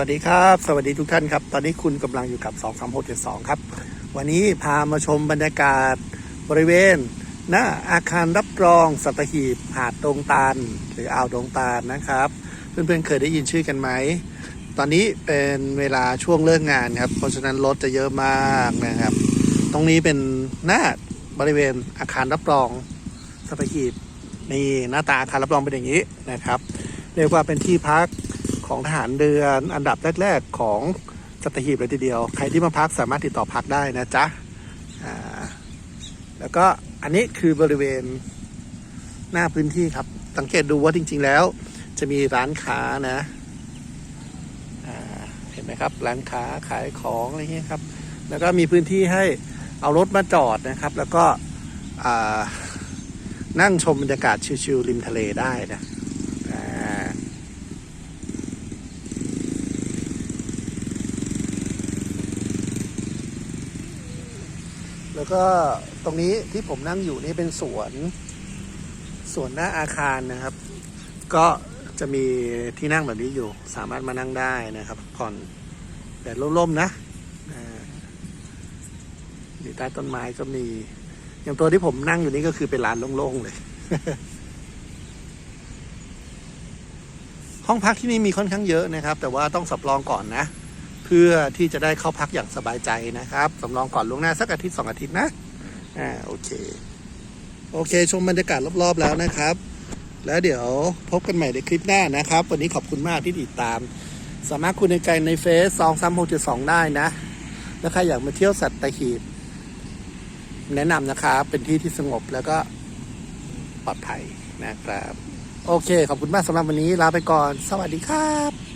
วัสดีครับ สวัสดีทุกท่านครับ ตอนนี้คุณกำลังอยู่กับ 2 3 6 7 2 ครับ วันนี้พามาชมบรรยากาศบริเวณหน้าอาคารรับรองสัตหีบหาดดงตาลหรืออ่าวดงตาลนะครับ เพื่อนๆเคยได้ยินชื่อกันไหม ตอนนี้เป็นเวลาช่วงเลิกงานครับ เพราะฉะนั้นรถจะเยอะมากนะครับ ตรงนี้เป็นหน้าบริเวณอาคารรับรองสัตหีบนี่หน้าตาอาคารรับรองเป็นอย่างนี้นะครับ เรียกว่าเป็นที่พัก ของทหารเรือนอันดับแรก ๆ ของสัตหีบเลยทีเดียว ใครที่มาพักสามารถติดต่อพักได้นะจ๊ะแล้วก็อันนี้คือบริเวณหน้าพื้นที่ครับ สังเกตดูว่าจริง ๆ แล้ว จะมีร้านค้านะาเห็นไหมครับ ร้านค้าขายของอะไรเงี้ยครับ แล้วก็มีพื้นที่ให้เอารถมาจอดนะครับ แล้วก็นั่งชมบรรยากาศชิลๆริมทะเลได้นะ แล้วก็ตรงนี้ที่ผมนั่งอยู่นี่เป็นสวนสวนหน้าอาคารนะครับ ก็จะมีที่นั่งแบบนี้อยู่ สามารถมานั่งได้นะครับผ่อนแดดร่มๆนะอยู่ใต้ต้นไม้ก็มี อย่างตัวที่ผมนั่งอยู่นี่ก็คือเป็นลานโล่งๆเลย ห้องพักที่นี่มีค่อนข้างเยอะนะครับ แต่ว่าต้องสำรองก่อนนะ เพื่อที่จะได้เข้าพักอย่างสบายใจนะครับสำรองก่อนล่วงหน้าสักอาทิตย์สองอาทิตย์นะอ่าโอเค โอเค ชมบรรยากาศรอบๆแล้วนะครับ แล้วเดี๋ยวพบกันใหม่ในคลิปหน้านะครับ วันนี้ขอบคุณมากที่ติดตาม สามารถคุณในไกลในเฟซสองสามหกจุดสองได้นะแล้วใครอยากมาเที่ยวสัตหีบแนะนำนะครับเป็นที่ที่สงบแล้วก็ปลอดภัยนะครับ โอเค ขอบคุณมากสำหรับวันนี้ลาไปก่อน สวัสดีครับ